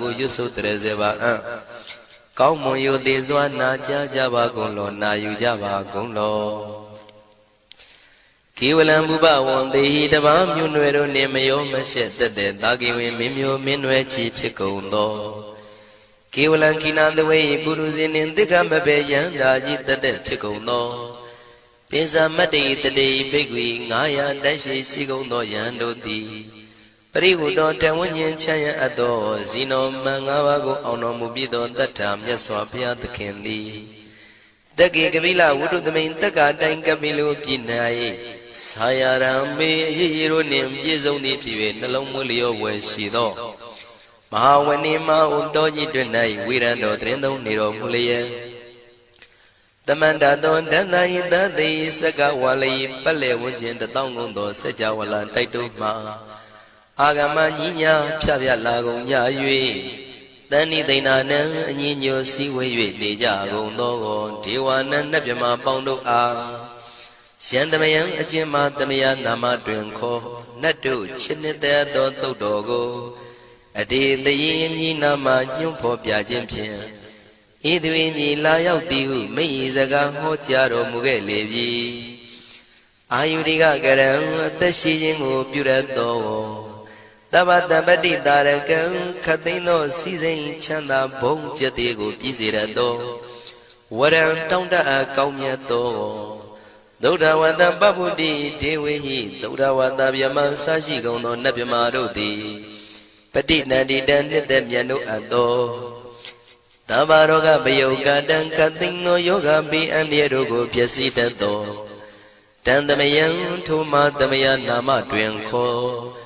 ကိုရွတ်ဆိုတရစေပါအံ့ကောင်းမွန်ယိုသေးစွာနာကြားကြပါကုန်လောနာယူကြပါကုန်လောကေဝလံဘုဘဝံတေဟိတပားမြွနွယ်တို့နှင့်မယောမရှက်သက်သက်တာကိဝင်မင်းမျိုးမင်းနွယ်ချီဖြစ်ကုန်သောကေဝလံကိနာတဝေပုရုဇဉ်နှင့်တိက္ခမဘေယံဓာကြီးသက်သက်ဖြစ်ကုန်သောပိဇာမတ္တိတတိဘိက္ခွေ900တိုက်ရှိရှိကုန်သောယံတို့သည်ပ ရိဟုတောတဝဉ္ဉ္ချမ်းရအပ်သောဇီနောမန်၅ပါးကိုအောင်တော်မူပြီးသောတတ္ထာမြတ်စွာဘုရားသခင်သည်တက္ကေကပိလဝုဒ္ဓသမိန်တက္ကာတိုင်ကပိလိုပြည်၌ဆာယရံမေရေရေတို့နှင့်ပြည့်စုံသည်ဖြစ်၍နှလုံးမွေးလျောဝယ်ရှိသောမဟာဝဏိမဟုတောကြီးတွင်၌ဝိရံတော်တရင်သုံးနေတော်မူလျက်တမန္တသောဒန္တယိတသိစကဝါလိပတ်လေဝန်းကျင်တတောင်းကုန်သောစัจ java လာတိုက်တုမှ အာဂမညီညာဖြဖြလာကုန်ကြ၍တဏိသိဏနံအညီညွတ်စည်းဝေး၍နေကြကုန်သောဒေဝနံနတ်မြမပေါင်းတို့အားရှန္တမယံအကျဉ်မသမယနာမတွင်ခေါ်နတ်တို့ချစ်နှစ်သက်သောသုတ်တော်ကိုအတေတရင်မြည်နာမညွန့်ဖော်ပြခြင်းဖြင့်ဤသူ၏မြည်လာရောက်သည်ဟုမိဤစကားဟောကြားတော်မူခဲ့လေပြီအာယုရိကကရံအသက်ရှိခြင်းကိုပြုရသော တဗ္ဗတပတ္တိတာရကံခတ်သိမ်းသောစီစိန်ချမ်းသာဘုံကျက်သေးကိုပြည့်စေရသောဝရံတောင်းတအပ်ကောင်းမြတ်သောသုဒ္ဓဝတ္တပပ္ပုတိဒေဝေဟိသုဒ္ဓဝတ္တဗျမဆရှိကုန်သောနတ်ဗျမတို့သည်ပฏิနန္တိတံနှစ်သက်မြတ်တို့အပ်သောတဘာရောဂပယုတ်ကတံကသိင်သောယောဂပိအန္တရာတို့ကိုပျက်စီးတတ်သောတန်သမယံထိုမသမယနာမတွင်ခေါ်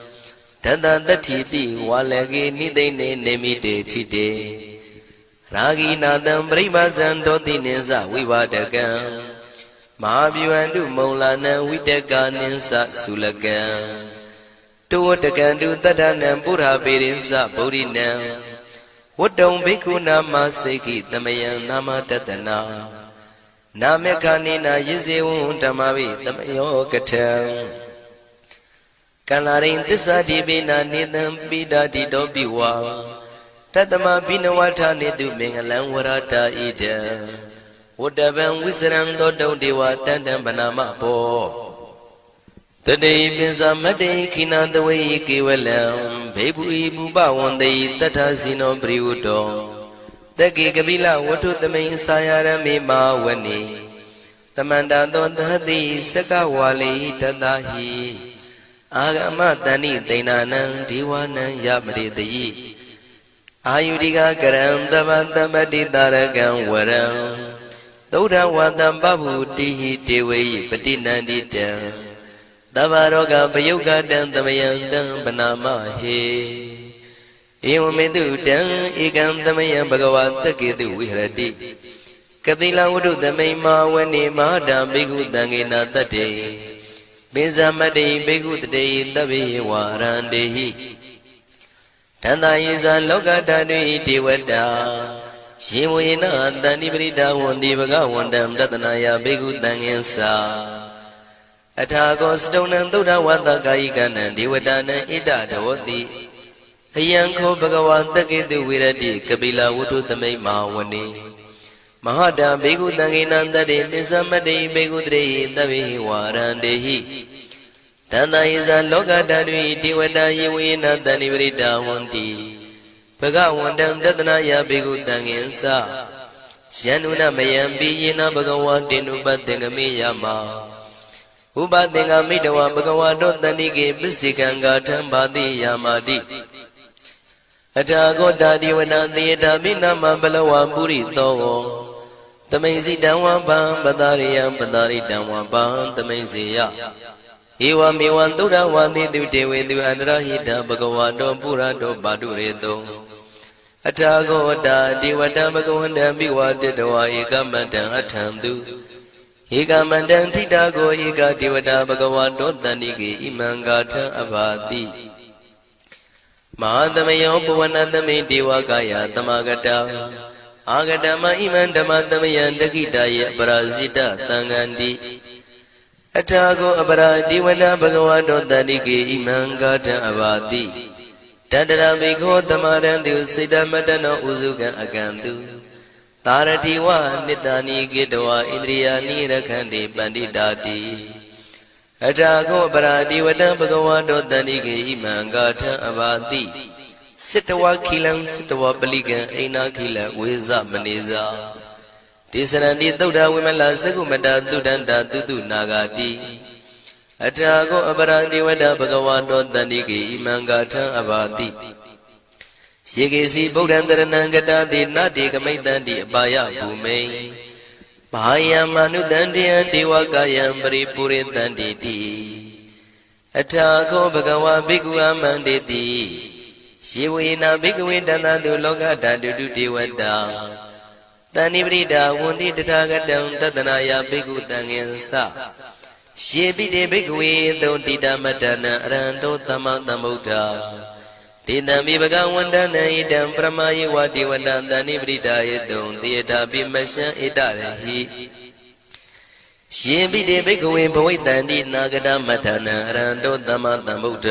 တတတတ္ထိပိဝါလကေနိသိနေနေမိတေထိတေရာဂိနာတံပရိပါဇံဒောတိနိသဝိပါဒကံမဟာဗျဝန္တုမုံလာနံဝိတကနိသသုလကံတောတကံတုတတ္ထနံပုရပေရိသဗုဒိနံဝတ္တုံဘိက္ခုနာမစေခိတမယံနာမတတနာနာမေခဏိနာယဇေဝံဓမ္မဝိတမယောကထံ ကန္လာရိန်သစ္စာတိပိနာနေတံပိဒာတိတောပိဝါတတမဘိနဝထာနေတုမင်္ဂလံဝရတာဣဒံဝတ္တဗံဝိစရံသောတုံဒေဝတန်တံဗနာမဘောတတိပိစမတ္တိခိနာတဝေကေဝလံဘေဘူဤဘူပဝန္တိတထဇိနောပရိဝတ္တောတကေကပိလဝတ္ထုသမိန်စာယရမေမာဝနေတမန္တသောသတိစကဝါလိတတဟိ အာဂမတဏိသိဏနံဒီဝနံယပရိတိအာယုရိကကရံတဗ္ဗတပတ္တိတာရကံဝရံသုဒ္ဓဝတံပဗုတိဟိတေဝေယပတိနန္တိတံတဗ္ဗရောဂပယုတ်ကတံသမယံတံပနာမဟေဧဝမေတုတံဧကံသမယံဘဂဝါတကေတုဝိဟရတိကတိလဝတ္ထုသမိန်မာဝနေမဟာတာဘိက္ခုတံဂေနာတတ္တေ ပိဇမတ္တိဘိက္ခုတတေတဗ္ဗေဝါရန္တေဟိတန္တယေဇာလောကဓာတုဣတိဝတ္တာယေဝေနတန္တိပရိဒဝန္တိဘဂဝန္တံတတနာယဘိက္ခုတံငင်္စာအထာကောစတုံနံသုဒ္ဓဝတ္တကာယိကနံဒေဝတာနံဣဒဒဝတိအယံခောဘဂဝါတကေတုဝိရတိကပိလဝတ္ထုသမိတ်မဟာဝနေ မဟာတာဘေကုတံဂိနံတတေပစ္စမတေဘေကုတရေတဗ္ဗေဝါရန္တေဟိတန္တယေဇာလောကဓာတုတိဝတယေဝေနတဏိပရိတာဝန္တိဘဂဝန္တံတတနာယဘေကုတံငင်္စယန္နုနမယံပိယေနဘဂဝါတေနုပတ္တေငမေယမဥပသင်္ကမိတဝဘဂဝါတောတဏိကေပစ္စေကံဂါထံဘာတိယာမာတိအထာဂောတာဒီဝနာသေတာမိနာမဘလဝပုရိသော တမိန်စီတံဝပံပတာရိယံပတာရိတံဝပံတမိန်စီယဧဝမေဝံသုဒ္ဓဝါတိတုတေဝေသူအန္တရဟိတဘဂဝါတောပုရတောပါတုရေတောအထာဂောတာဒေဝတာဘဂဝန္တံမိဝတတဝဧကမတံအထံသူဧကမတံထိတာကိုဧကဒေဝတာဘဂဝတောတန္တိကေဣမံဂါထံအဘာတိမဟာသမယောပဝနသမိဒေဝကာယသမဂတာ အာဂတမဣမံဓမ္မသမယံတခိတယေအပရာဇိတသံဃန္တိအထာကိုအပရာဒေဝနာဘဂဝတောတန္တိကေဣမံဂါထံအဘာတိတတရမိခောတမရံသူစိတ္တမတနောဥစုကံအကံသူသာရတိဝနိတ္တနိကေတဝဣန္ဒြိယာနိရခန္တိပန္တိတာတိအထာကောပရာတိဝတံဘဂဝါတောတန္တိကေဣမံဂါထံအဘာတိ စစ်တဝခိလံစစ်တဝပလိကံအိနာခိလံဝေဇမနေဇာဒေသရဏတိသုဒ္ဓဝိမလသကုမတသုဒ္ဒန္တာတုတုနာဂာတိအထာကောအပရာတိဝတဘဂဝါတောတန္တိကေဣမံဂါထံအဘာတိယေကေစီဗုဒ္ဓံတရဏံကတာတိနတေကမိတ္တန္တိအပါယဘူမိန်ဘာယံမနုတန္တယံဒေဝကာယံပရိပုရိတန္တိတိအထာခောဘဂဝါဘိက္ခုအမန္တေတိ ယေဝေနာဘိက္ခဝေတန္တတုလောကဓာတုတုဒေဝတာတဏိပရိဒာဝန္တိတထာဂတံတတနာယဘိက္ခုတံငင်္စယေပိတေဘိက္ခဝေသုံတိတမတ္တနံအရဟံတောသမ္မာသမ္ဗုဒ္ဓဒေတံမိဘဂဝန္တနံဣတံပရမယေဝတိဝတံတဏိပရိဒာယေတုံတေတာပိမရှံဣတရဟိယေပိတေဘိက္ခဝေဘဝိတန္တိနာဂတမတ္တနံအရဟံတောသမ္မာသမ္ဗုဒ္ဓ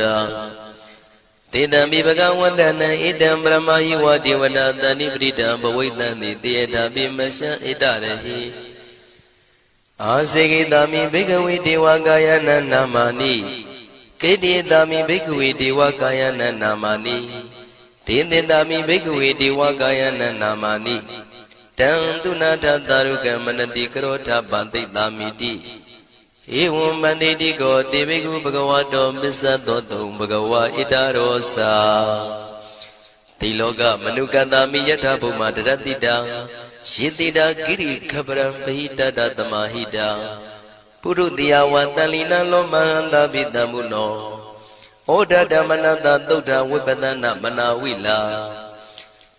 တေတံမိဘဂဝန္တနံဣတံပရမယေဝတိဝတံတဏိပရိဒာဘဝိတန္တိတေတာပိမရှံဣတရဟိအာစေကိတာမိဘိကဝေဒေဝကာယနာနာမာနိကေတိတာမိဘိကဝေဒေဝကာယနာနာမာနိဒေသင်တာမိဘိကဝေဒေဝကာယနာနာမာနိတံသူနာထတာရုကမနတိကရောထပန္တိတာမိတိ ဧဝံမန္တိတိကောတေဘိကုဘဂဝတောမစ္ဆသောတုံဘဂဝါဣတရောစာတိလောကမနုကတမိယထာဘုမတရတိတာယေတိတာကိရိခပရံပဟိတတသမာဟိတာပုရုတိယဝတန်လီနလောမဟန္တာပိတံမုနောဩဒဓမ္မနတသုဒ္ဓဝိပဒနာမနာဝိလာ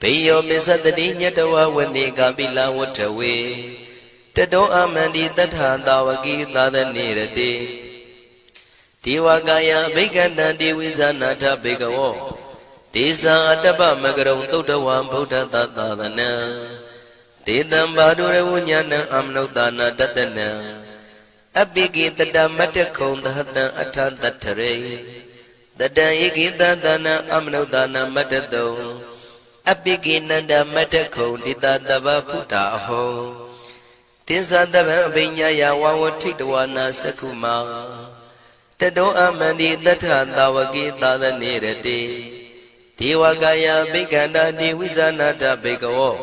ဘေယောမစ္စတတိညတဝဝနေကပိလဝထဝေ တတောအမန္တိတထာတာဝကိသာသနေရတိဒေဝကာယဘိက္ခန္တံဒေဝိဇာနာထဘေကဝောဒေဇာအတ္တပမကရုံသုဒ္ဓဝံဗုဒ္ဓသာသနံဒေတံဘာဒုရဝဉာဏံအမနုဿာနာတတနံအပိကိတတမတ္တခုံသဟတံအထံတထရေတတံဧကိတသနာအမနုဿာနာမတ္တတုံအပိကိနန္ဒမတ္တခုံတိတတဗဗုဒ္ဓအဟော တိသတဗံအဘိညာယဝဝထိတဝနာသက္ခုမာတတောအမန္တိတထသာဝကိသာသနေရတိဒေဝကာယဘိက္ခန္တာဒေဝိဇာနာတဘေကဝော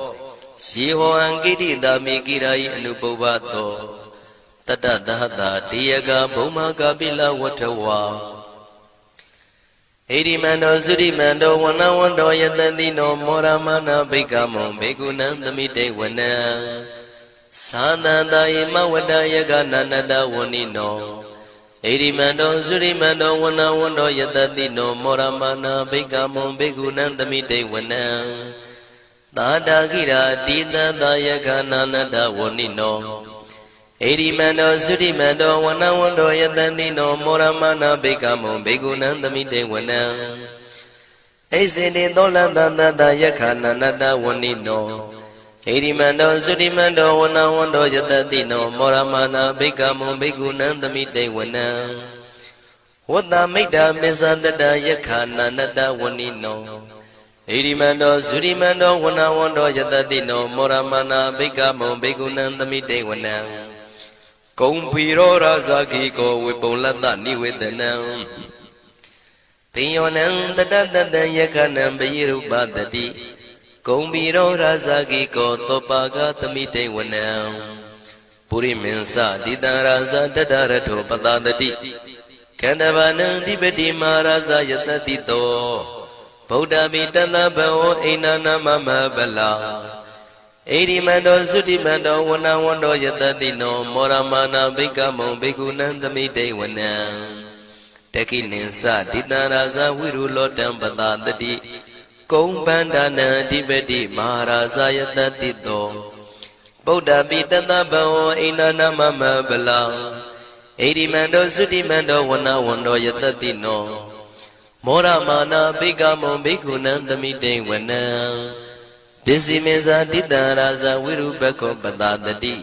ယေဟောံကိတိတာမိကိရာယအနုပုဗ္ဗသောတတသဟတာတေယကဘုံမကပိလဝထဝါဣရိမန္တောသုရိမန္တောဝနဝန္တောယတတိနောမောရမနာဘိကမောဘေကုဏံသမိတေဝနံ သာသန္တာယမဝတ္တယကနန္တဝဏိနောဣရိမန္တောသုရိမန္တောဝနဝန္တောယတတိနော မောရမနာဘိကမောဘေကုဏံသမိတေဝနံသာတာကိရာတိတသယခဏနတဝဏိနောဧရိမန္တောသုတိမန္တောဝနဝန္တောယတန်တိနော မောရမနာဘေကမောဘေကုဏံသမိတေဝနံအိစေတေသောလတသတယခဏနတဝဏိနော ဣရိမန္တောသုတိမန္တောဝနဝန္တောယတတိနောမောရမနာဘေကမောဘေကုဏံသမိတေဝနံဝတ္တမိတ်တာမစ္ဆတတယခဏနတဝဏိနောဣရိမန္တောဇုရိမန္တောဝနဝန္တောယတတိနောမောရမနာဘိကမောဘိကုဏံသမိတေဝနံကုံဖီရောရာဇာခိကောဝေပုံလတ္တနိဝေဒနံပိယောနံတတတတံယခဏံပယိရုပတတိ ကုံဖီရောရာဇာခိကောသောပါကသမိတေဝနံပုရိမင်းစတိတံရာဇာတတရထောပတတတိကန္တဗနံဓိပတိမာရာဇာယတတိတောဗုဒ္ဓမိတသဘဝအိနာနာမမဗလာဣရိမန္တောသုတိမန္တောဝနဝန္တောယတတိနောမောရမနာဘိကမောဘိက္ခုနံသမိတေဝနံတခိနိသဒိတံရာဇဝိရုလောတံပတာတတိ ကုံဗန္ဒနာအဓိပတိမဟာရာဇယတတိတောဗုဒ္ဓပိတတဘဝအိန္ဒနာမမဗလာဣရိမန္တောသုတိမန္တောဝနဝန္တောယတတိနောမောရမာနာဘိကမောဘိက္ခုနံသမိတေဝနံပစ္စည်းမေဇာတိတံရာဇဝိရုပခောပတတတိ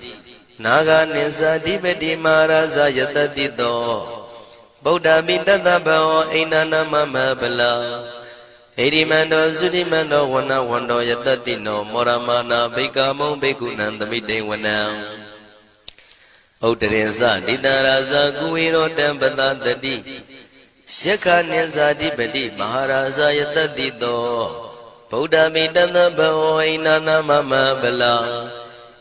နာဂနိသဓိပတိမဟာရာဇယတတိတောဗုဒ္ဓပိတတဘဝအိန္ဒနာမမဗလာ ဣရိမန္တောသုတိမန္တောဝနဝန္တောယတတိနောမောရမာနာဘိကမောဘိက္ခုနံသမိတေဝနံဥဒ္ဒရင်စဒိတရာဇကုဝေရောတံပတတတိယက္ခနိဇာတိပတိမဟာရာဇယတတိတောဗုဒ္ဓမိတတဘဝဣနာနာမမဗလာ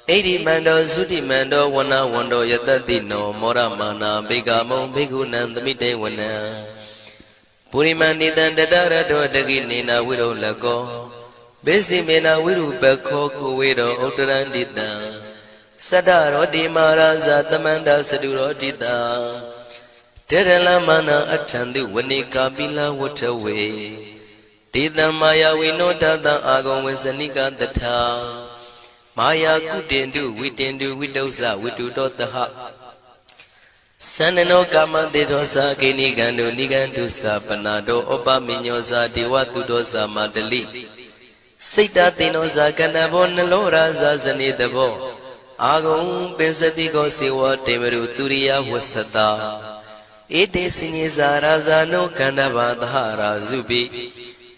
ဣရိမန္တောသုတိမန္တောဝနဝန္တောယတတိနောမောရမာနာဘိကမောဘိက္ခုနံသမိတေဝနံ ပုရိမန္နိတံတတရတောတကိနေနာဝိရုလကောဘေစီမေနာဝိရုပခောကုဝေရောဥတရန္တိတံစတ္တရောတိမာရာဇသမန္တစတုရောတိတံတေရလမနာအထံတုဝနိကာပိလဝထဝေတေတံမာယဝိနောတတံအာဂုံဝေစနိကတထာမာယာကုတင်တုဝိတင်တုဝိတုဇဝိတုတောတဟ သန္နနောကာမတေသောသာကိနိကံတုနိကံတုသာပနာတောဩပမိညောသာဒေဝတုတောသာမတလိစိတ်တသိနောသာကဏဘောနလောရာဇာဇနေတဘောအာဂုံပင်စတိကောစေဝတေမရုသူရိယဝဆတာဧတေစိညေဇာရာဇာနောကန္တဘာသဟရာဇုပိ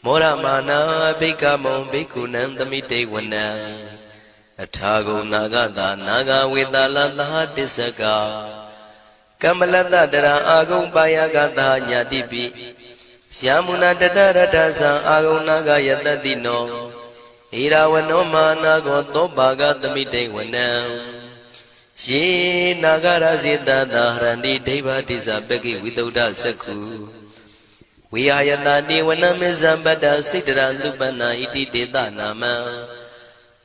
မောရမာနာဘိကမောဘိက္ခုနံသမိတေဝနံအထာဂုံနာဂတာနာဂဝေတာလသဟတစ္စက ကမ္မလတ္တတရအာဂုံပါယကတာညာတိပိယမုနာတတရတ္ထသံအာဂုံနာဂယတတိနောဣရာဝနောမာနာကောသောဘာဂသမိတေဝနံယေနာဂရဇေတသာဟရန္တိဒိဗ္ဗတိဇပကိဝိတုဒ္ဓစက္ခုဝိဟာယတတိဝနမေဇံပတ္တစိတ္တရသုပနာဣတိတေတနာမံ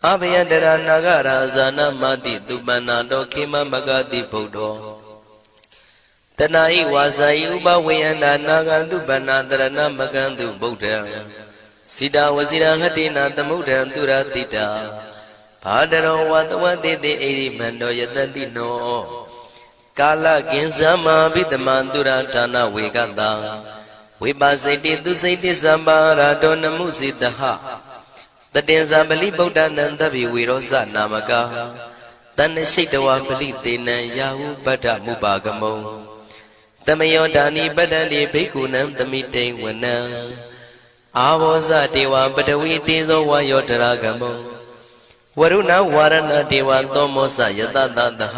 အဘယတရနာဂရာဇာနာမတိသုပနာတောခေမမဂတိဗုဒ္ဓော တဏှာဤဝါစာဤဥပဝေယန္တာနာဂံသုပနာတရဏမကံတုဗုဒ္ဓံစိတာဝစီရဟတိနာသမုဒ္ဒံသူရတိတာဘာတရောဝတဝတိတိဣရိမန္တောယတတိနောကာလကင်ဇမဘိတမံသူရဌာနဝေကတံဝိပါစိတိသူစိတိသံပါရာတောနမှုစိတဟတတင်ဇာပလိဗုဒ္ဓနံတပိဝေရောဇနာမကာတဏ္ဏရှိတဝပလိသေနံယာဟုပတ္ထမုပါကမုံ တမယောဒာနိပတ္တတိဘိက္ခုနံသမိတိဝနံအာဘောဇတေဝပတဝီတေဇောဝါယောတရာကမောဝရုဏဝါရဏတေဝသောမောဇယတတတဟ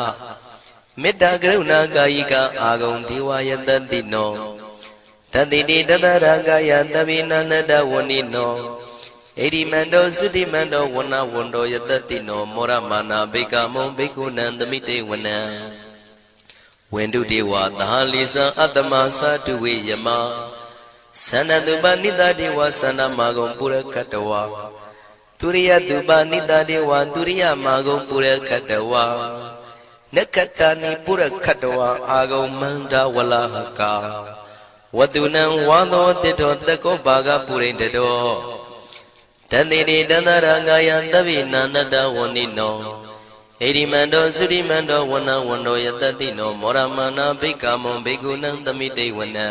မေတ္တာကရုဏာကာယိကအာဂုံဒေဝယတတိနောတတိတိတတရကာယတပိနန္တဝဏိနောဣရိမန္တောသုတိမန္တောဝနဝန္တောယတတိနောမောရမာနာဘိကမောဘိက္ခုနံသမိတေဝနံ ဝင်တုတေဝသဟာလီဇံအတ္တမသာတုဝေယမသန္တတုပနိတတေဝသန္တမာကုံပုရကတဝါုရိယတုပနိတတေဝတုရိယမာဂုံပုရခတဝနက္ခတနိပုရခတဝအာဂုံမန္တဝလဟကဝတုနံဝါသောတိတောတကောပါကပုရိတတောတန်တိတိတန္တရာငာယံတပိနန္တဝဏိနော ဣရိမန္တောသုရိမန္တောဝနဝန္တောယတတိနောမောရမနာဘိက္ခမောဘိက္ခုနံသမိတေဝနံ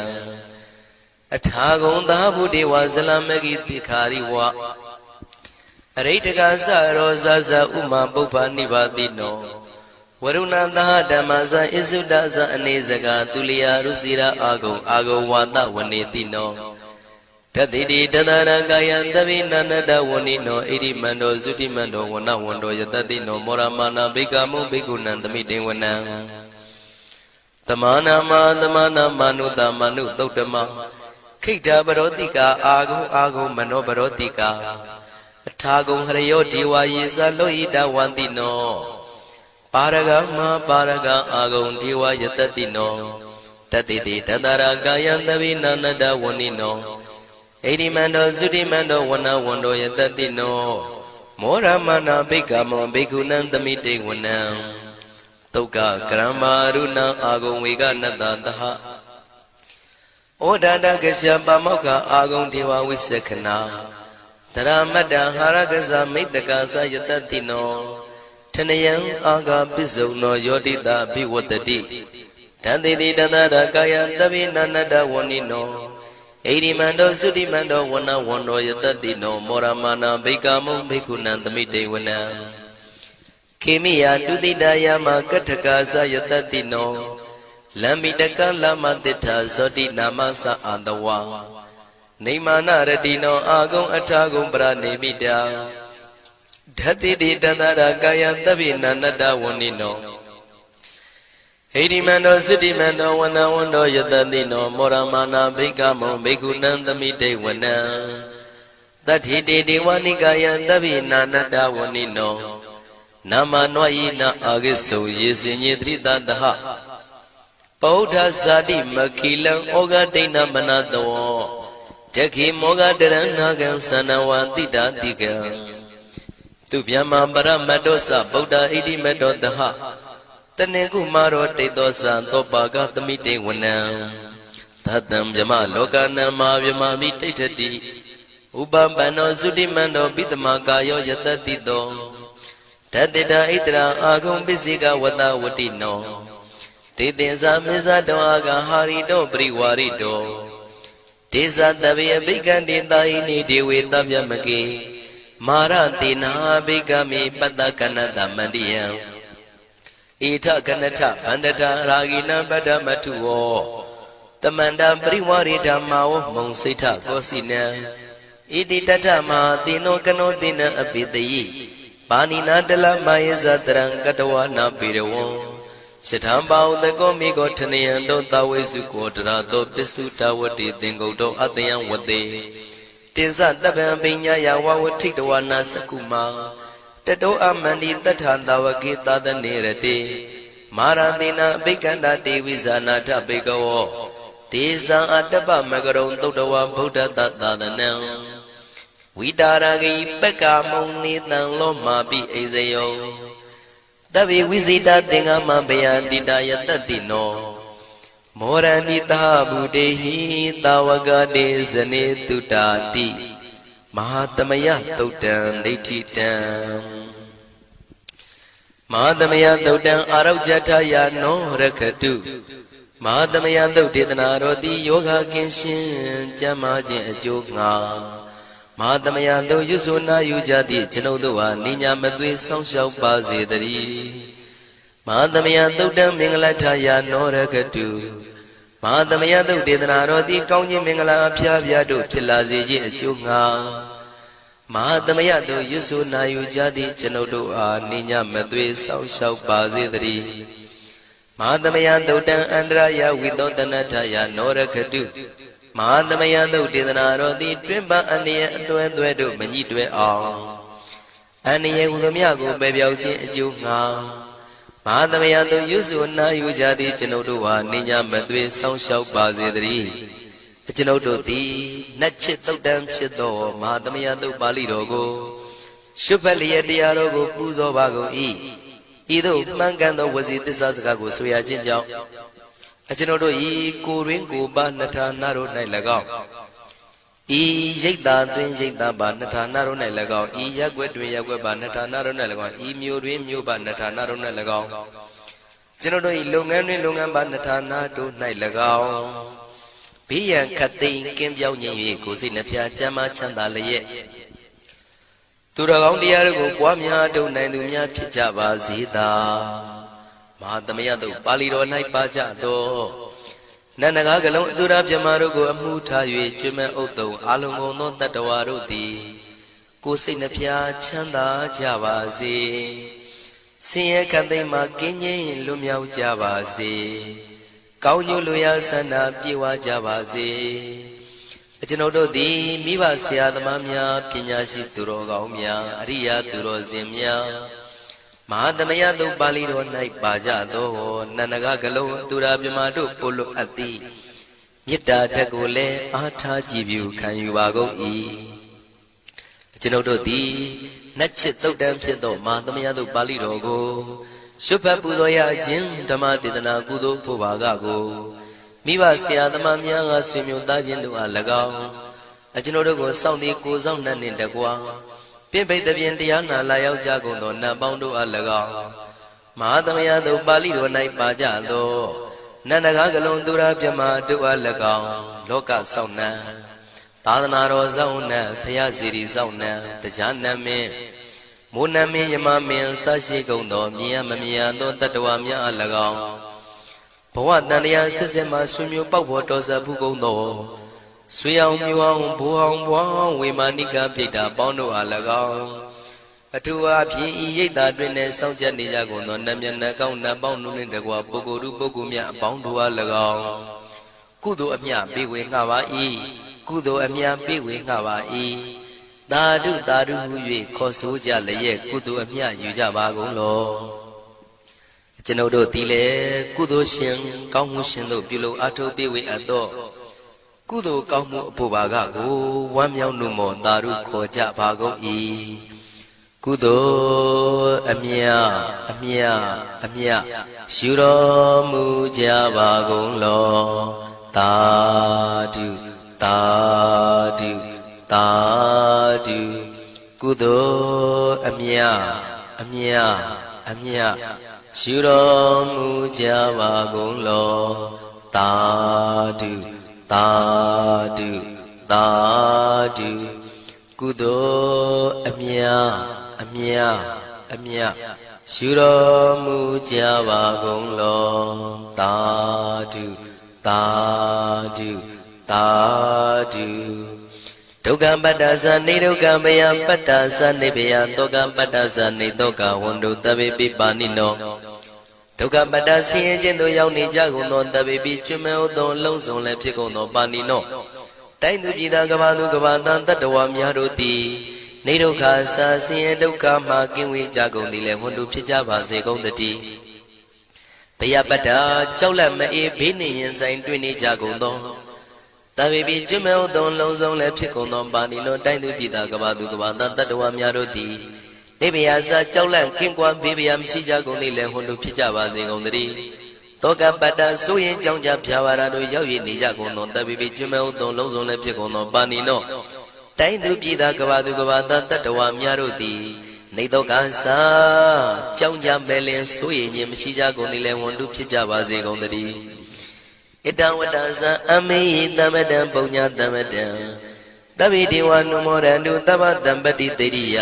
အထာဂုံသာဗုဒေဝဇလမဂိတိခာရိဝအရိတကသရောဇဇဥမာပုပ္ပနိဗ္ဗာတိနောဝရုဏသဟဓမ္မဇဣစုဒဇအနေစကသူလျာရုစီရာအာဂုံအာဂုံဝါဒဝနေတိနော တတိတိတတရကာယံတပိနန္တဝဏိနောဣရိမန္တောသုတိမန္တောဝနဝန္တောယတတိနောမောရမာနာဘိကမုဘိက္ခုနံသမိတေဝနံတမနာမတမနာမနုတမနုသုတ်တမခိတ္တပရောတိကာအာဂုံအာဂုံမနောပရောတိကာအထာဂုံဟရယောဒီဝါယေဇလောဟိတဝန္တိနောပါရဂမပါရဂအာဂုံဒီဝါယတတိနောတတိတိတတရာကာယံတဝိနာနတဝဏိနော ဣရိမန္တောသုတိမန္တောဝနဝန္တောယတတိနောမောရမနာဘိက္ခမောဘိက္ခုနံသမိတေဝနံတုတ်ကကရမ္မာရုဏအာဂုံဝေကနတ္တသဟဩဒါတကရှပမောက္ခအာဂုံဒေဝဝိသက္ခနာတရမတ္တဟာရကဇမိတ္တကာသယတတိနောထနယံအာဂပစ္စုံနောယောတိတာဘိဝတ္တိတန်တိတိတန္တရာကာယံတပိနန္တဝဏိနော ဣရိမန္တောသုတိမန္တောဝနဝန္တောယတတိနောမောရမာနာဘိကာမုံဘိက္ခုနံသမိတေဝနံခေမိယတုတိတယမကထကာသယတတိနောလမ္မိတကလမတိထာဇောတိနာမသအာတဝါနေမာနရတိနောအာဂုံအထာဂုံပရနေမိတာဓတ္တိတိတန္တရာကာယံတပိနန္တဝဏိနော ဟိရိမန္တောသုတိမန္တောဝနဝန္တောယတတိနောမောရမာနာဘိကမောဘိက္ခုနံသမိတေဝနံတတိတေဒေဝနိကာယံတပိနာနတဝဏိနောနာမနွာယိနအာဂိစုံယေစင်ညေတိတတဟပောဓဇာတိမခိလံဩဃဒိဏမနတောတခိမောဃတရဏကံသနဝတိတာတိကံသူဗျမ္မာပရမတ္တောသဗုဒ္ဓဣတိမတ္တောတဟ တနေကုမာရောတိတ်သောသံသောပါကသမိတေဝနံသတ္တံဗျမလောကနံမာဗျမမိတိဋ္ဌတိဥပပန္နောသုတိမန္တောပိတမကာယောယတတိတောဓတ္တိတာဣတရာအာဂုံပစ္စေကဝတ္တဝတိနောဒေသင်္စာမေဇတောအာဂဟာရိတောပရိဝါရိတောဒေဇတဗေအဘိကံတေတာဟိနိဒေဝေတဗျမကေမာရတေနာဘိကမေပတ္တကနတမန္တိယံ ဣထကနထဗန္တတာရာဂိနံပတ္တမထုဝောတမန္တပရိဝါရိဓမ္မာဝမုံစိဋ္ဌကောစီနံဣတိတထမဟာတိနောကနောတိနံအပိတယိပါဏိနာတလမယေဇတရံကတဝနာပေရဝံရှထံပါဥတကောမိကောထနယံတောသဝိစုကောတရာတောပစ္စုတဝတိသင်္ကုတ်တောအတယံဝတေတိဇတပံပညာယဝဝထိတဝနာစကုမာ တတောအမန္တိတထံတဝကေသဒနေရတေမာရတိနာအဘိကန္တာတေဝိဇာနာထဘေကဝောဒေဇံအတ္တပမကရုံသုတ်တဝဗုဒ္ဓတသာသနံဝိတာရဂိပက္ကမုံနေတံလောမာပိအိဇယောတဗေဝိဇိတသင်္ကမဘယန္တိတယတတိနောမောရဏိတာဗုတေဟိတာဝကတေဇနေတုတာတိမဟာတမယသုတ်တံဒိဋ္ဌိတံ မဟာတမယသုတ်တံအာရောဇထယာနောရခတုမဟာတမယသုတ်ဒေသနာတော်တိယောဂကင်းရှင်းကျမ်းမာခြင်းအကျိုးငါမဟာတမယသုတ်ရွဆိုနာယူကြသည့်ကျွန်ုပ်တို့ဟာနိညာမသွေဆောင်းလျှောက်ပါစေတည်းမဟာတမယသုတ်တံမင်္ဂလထယာနောရခတုမဟာသမယသုတ်ဒေသနာတော်သည်ကောင်းခြင်းမင်္ဂလာအဖျားဖျားတို့ဖြစ်လာစေခြင်းအကျိုးငါ မဟာသမယသို့ရွတ်ဆိုနာယူကြသည့်ကျွန်ုပ်တို့အားနိညာမသွေဆောက်ရှောက်ပါစေတည်းမဟာသမယသုတ်တံအန္တရာယဝိသောတနထယနောရခတုမဟာသမယသုတ်ဒေသနာတော်သည်တွင်ပန်းအနည်းအသွဲသွဲတို့မညှိတွဲအောင်အနည်းဟူသည်မြကိုပယ်ပြောက်ခြင်းအကျိုးငါမဟာသမယတို့ရွစုနာယူကြသည်ကျွန်ုပ်တို့ဟာနေညာမသွေဆောင်းလျှောက်ပါစေတည်း ကျွန်ုပ်တို့သည်နတ်ချစ်တုတ်တံဖြစ်သောမဟာသမယတို့ပါဠိတော်ကိုရှုဖက်လျက်တရားတော်ကိုပူဇော်ပါကုန်၏ဤသို့မှန်ကန်သောဝစီသစ္စာစကားကိုဆိုရခြင်းကြောင့်အကျွန်ုပ်တို့ဤကိုရင်းကိုပါနှထာနာတို့၌၎င်းဤရိတ်တာတွင်ရိတ်တာပါနှထာနာတို့၌၎င်းဤရက်ွက်တွင်ရက်ွက်ပါနှထာနာတို့၌၎င်းဤမြို့တွင်မြို့ပါနှထာနာတို့၌၎င်းကျွန်တော်တို့ဤလုပ်ငန်းတွင်လုပ်ငန်းပါနှထာနာတို့၌၎င်း ဘေးရန်ခတ်သိမ်းကင်းပြောင်းခြင်း၍ကိုယ်စိတ်နှဖျားချမ်းသာချမ်းသာလျက်သူတော်ကောင်းတရားတို့ကိုပွားများထုတ်နိုင်သူများဖြစ်ကြပါစေသာမဟာသမယတို့ပါဠိတော်၌ပါကြသောနန္ဒကားကလုံးအတုရပြမတို့ကိုအမှုထား၍ကျွမ်းမဲ့ဥတုံအာလုံကုန်သောတတ္တဝါတို့သည်ကိုယ်စိတ်နှဖျားချမ်းသာကြပါစေဆင်းရဲခတ်သိမ်းမှကင်းငြိမ်းလွတ်မြောက်ကြပါစေ ကောင်းကျိုးလိုရာဆန္ဒပြေဝကြပါစေအကျွန်ုပ်တို့သည်မိဘဆရာသမားများပညာရှိသူတော်ကောင်းများအရိယာသူတော်စင်များမဟာသမယတုပါဠိတော်၌ပါကြသောနန္ဒကကလုံးသူရာမြမတို့ပို့လို့အပ်သည်မေတ္တာတက်ကိုလည်းအားထားကြည်ပြုခံယူပါကုန်၏ကျွန်ုပ်တို့သည်နှက်ချစ်သုတ်တံဖြစ်သောမဟာသမယတုပါဠိတော်ကို ရှုဖတ်ပူဇော်ရခြင်းဓမ္မဒေသနာကုသိုလ်ဖို့ပါကကိုမိဘဆရာသမားများကဆွေမျိုးသားချင်းတို့အား၎င်းအကျွန်ုပ်တို့ကိုစောင့်သည်ကိုစောင့်နှံ့နှင့်တကွာပြင့်ပိတ်သဖြင့်တရားနာလာရောက်ကြကုန်သောနတ်ပေါင်းတို့အား၎င်းမဟာသမယသို့ပါဠိတော်၌ပါကြသောနန္ဒကားကလုံးသူရပြမတို့အား၎င်းလောကစောင့်နှံသာသနာတော်စောင့်နှံဖရာစီရီစောင့်နှံတရားနတ်မင်း မိုးနတ်မင်းယမမင်းဆရှိကုန်သောမြင်ရမမြင်ရသောတတ္တဝါများအား၎င်းဘဝတန်တရားစစ်စစ်မှဆွေမျိုးပေါက်ဖို့တော်စပ်ဘူးကုန်သောဆွေအောင်မြူအောင်ဘူအောင်ဘွားဝေမာနိကပြိတ္တာပေါင်းတို့အား၎င်းအထူးအားဖြင့်ဤရိတ်တာတွင်နဲ့စောင့်ကြနေကြကုန်သောနတ်မြတ်နတ်ကောင်းနတ်ပေါင်းတို့နှင့်တကွာပုဂ္ဂိုလ်တို့ပုဂ္ဂိုလ်များအပေါင်းတို့အား၎င်းကုသိုလ်အမြပေးဝေငှပါ၏ကုသိုလ်အမြပေးဝေငှပါ၏ သာဓုသာဓုဟု၍ခေါ်ဆိုကြလျက်ကုသိုလ်အမြယူကြပါကုန်လောကျွန်ုပ်တို့သည်လေကုသိုလ်ရှင်ကောင်းမှုရှင်တို့ပြုလို့အထုပ်ပေးဝေအပ်သောကုသိုလ်ကောင်းမှုအဖို့ပါကကိုဝမ်းမြောက်နှုမောတာရုခေါ်ကြပါကုန်၏ကုသိုလ်အမြအမြအမြရှုတော်မူကြပါကုန်လောတာဓုတာဓု တာဓုကုသိုလ်အမြအမြအမြရှုတော်မူကြပါကုန်လောတာဓုသာဓုသာဓုကုသိုလ်အမြအမြအမြရှုတော်မူကြပါကုန်လောသာဓုသာဓုသာဓု ဒုက္ခပတ္တသနေဒုက္ခမယပတ္တသနေဘယတောကပတ္တသနေတောကဝန္တုတဗေပိပါဏိနောဒုက္ခပတ္တဆင်းရဲခြင်းသို့ရောက်နေကြကုန်သောတပိပိကျွမဲဥသောလုံးစုံလည်းဖြစ်ကုန်သောပါဏိနောတိုင်းသူပြည်သားကဘာသူကဘာတန်တတ္တဝါများတို့သည်နေဒုက္ခစာဆင်းရဲဒုက္ခမှကင်းဝေးကြကုန်သည်လည်းဝန္တုဖြစ်ကြပါစေကုန်သတည်းဘယပတ္တကြောက်လက်မအေးဘေးနေရင်ဆိုင်တွေ့နေကြကုန်သော တပိပိကျွမဲဥသောလုံးစုံလည်းဖြစ်ကုန်သောပါဏိနောတိုင်းသူပြည်သားကဘာသူကဘာတန်တတ္တဝါများတို့သည်နေဗျာစာကြောက်လန့်ကင်းကွာဘေးဗျာမရှိကြကုန်သေးလဲဟွန်းတို့ဖြစ်ကြပါစေကုန်သတည်းတောကပတ္တဆိုရင်ကြောင်းကြဖြာပါရာတို့ရောက်ရနေကြကုန်သောတပိပိကျွမဲဥသောလုံးစုံလည်းဖြစ်ကုန်သောပါဏိနောတိုင်းသူပြည်သားကဘာသူကဘာသားတတ္တဝါများတို့သည်နေတော့ကစာကြောင်းကြမဲလင်ဆိုရင်ခြင်းမရှိကြကုန်သေးလဲဟွန်းတို့ဖြစ်ကြပါစေကုန်သတည်း ဣတံဝတ္တဇံအမေဟိတမတံပုံညာတမတံတဗ္ဗေဒေဝနုမောရန္တုတဗ္ဗတံပတိတေရိယ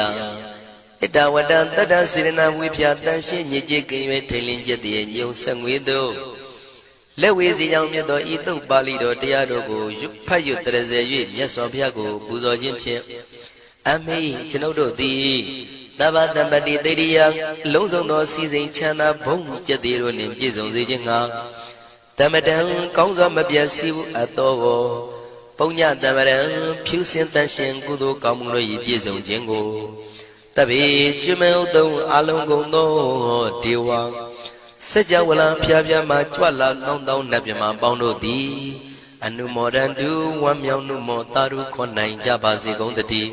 ဣတဝတ္တတတ္တစေရနာဝိဖြာတန်ရှင်းညစ်ကြေးကင်၍ထိန်လင်းကျက်တည်းညုံဆက်ငွေသို့လက်ဝေစီကြောင့်မြတ်သောဤတုတ်ပါဠိတော်တရားတော်ကိုရွတ်ဖတ်ရွတ်တရစေ၍မြတ်စွာဘုရားကိုပူဇော်ခြင်းဖြင့်အမေကျွန်ုပ်တို့သည်တဗ္ဗတံပတိတေရိယလုံးစုံသောစီစဉ်ချမ်းသာဘုံကျက်သေးတို့နှင့်ပြည့်စုံစေခြင်းငှာ တမတံကောင်းစွာမပြတ်စည်းဘူးအပ်တော်ကိုပုံညတမရံဖြူစင်တန်ရှင်ကုသိုလ်ကောင်းမှုတို့၏ပြည့်စုံခြင်းကိုတပိကျွမေဥတုံအလုံးကုန်သောဒေဝစัจ java လံဖျားဖျားမှကြွလာကောင်းသောနတ်မြမပေါင်းတို့သည်အနုမောဒန္တုဝမ်းမြောက်နှုမောတာရုခွန်နိုင်ကြပါစေကုန်တည်း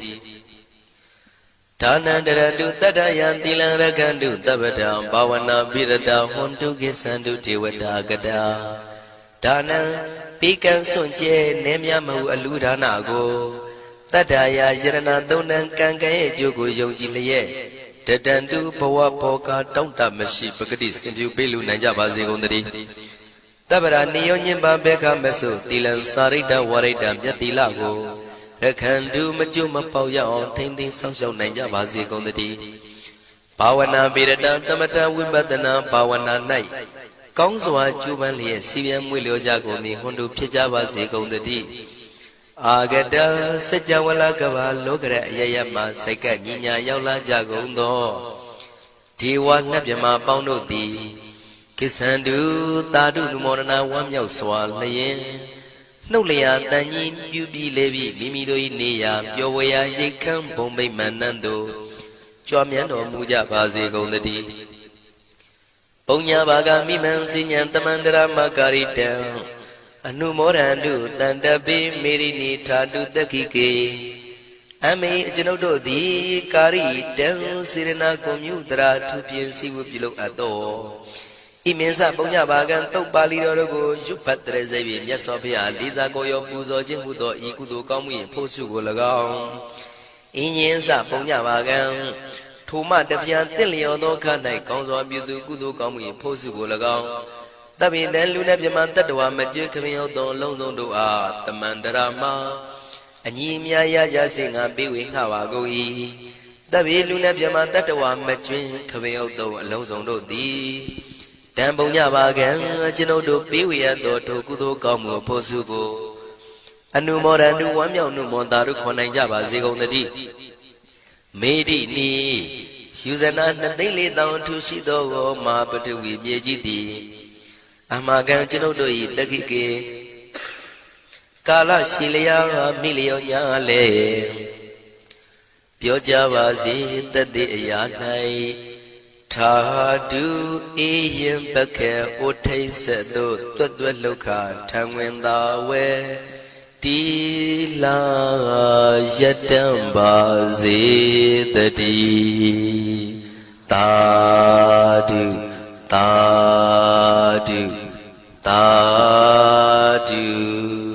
ဒါနန္တရတုတတ္တယံသီလံရကန္တုတပ္ပတံဘာဝနာပိရတဟွန်တုကိသန္တုဒေဝတာကတာဒါနံပိကံစွန့်ကျဲနေမြမဟုအလူဒါနကိုတတ္တယာယရဏသုံးတန်ကံကံရဲ့အကျိုးကိုယုံကြည်လျက်တတန်တုဘဝဘောကတောင့်တမရှိပဂတိစင်ပြူပေးလူနိုင်ကြပါစေကုန်သတည်းတပ္ပရာနိယောညင်ပါဘေခမဆုသီလံစာရိတ္တဝရိတ္တမြတ်တိလကို ရခန္တုမကျွမပေါက်ရအောင်ထိမ့်သိမ်းဆောင်းရှောက်နိုင်ကြပါစေကုန်သတည်းဘာဝနာပေရတသမထဝိပဿနာဘာဝနာ၌ကောင်းစွာကျူးပန်းလျက်စီပြန်မွေလျောကြကုန်သည်ဟွန်တို့ဖြစ်ကြပါစေကုန်သတည်းအာဂတစัจ java လကဘာလောကရအယယမစိတ်ကညီညာရောက်လာကြကုန်သောဒေဝနတ်မြမပေါင်းတို့သည်ကိသန္တုတာတုနုမောဒနာဝမ်းမြောက်စွာလျင် နှုတ်လျာတန်ကြီးပြူပြီးလေပြီးမိမိတို့၏နေရာပျော်ဝေရာရိတ်ခမ်းဘုံမိတ်မန္နန်တို့ကြွားမြန်းတော်မူကြပါစေကုန်သတည်းပုံညာဘာဂမိမံစဉ္ဉံတမန္တရမကာရိတံအနုမောဒန္တုတန်တပိမေရိနိထာတုတက္ခိကေအမေအကျွန်ုပ်တို့သည်ကာရိတံစေရနာကွန်မြူတရာထုပြင်စီဝပြုလုပ်အပ်သော ဣဣမင်းစပုံညပါကံတုတ်ပါဠိတော်တို့ကိုရွတ်ဖတ်တဲ့စိတ်ဖြင့်မြတ်စွာဘုရားလေးစားကိုရောပူဇော်ခြင်းမှုသောဤကုသိုလ်ကောင်းမှု၏ဖို့စုကို၎င်းအင်းရင်စပုံညပါကံထိုမှတပြန်တင့်လျော်သောခါ၌ကောင်းစွာပြုသူကုသိုလ်ကောင်းမှု၏ဖို့စုကို၎င်းတပိတန်လူနဲ့မြမတတ္တဝါမကျွခမင်းသောအလုံးစုံတို့အားတမန္တရာမအညီအမြရကြစေငါပေးဝေငှပါကုန်၏တပိလူနဲ့မြမတတ္တဝါမကျွင်းခမင်းသောအလုံးစုံတို့သည် တန်ပုံညပါကံကျွန်ုပ်တို့ပေးဝေရသောထိုကုသိုလ်ကောင်းမှုဖို့စုကိုအနုမောဒန္တုဝမ်းမြောက်နှုမောတာတို့ခေါ်နိုင်ကြပါစေကုန်သတည်းမေတိနီယူဇနာနှစ်သိန်းလေးတောင်ထူရှိသောမာပတဝီမြေကြီးသည်အမကံကျွန်ုပ်တို့၏တက္ခိကေကာလရှိလျာမိလျောညာလေပြောကြပါစေတတ်တဲ့အရာ၌ ထာဒုအေယံပခေဩထိတ်ဆက်တို့တွတ်တွတ်လောက်ခထံဝင်သာဝဲတီလာယတံပါစေတတိတာဒုတာဒုတာဒု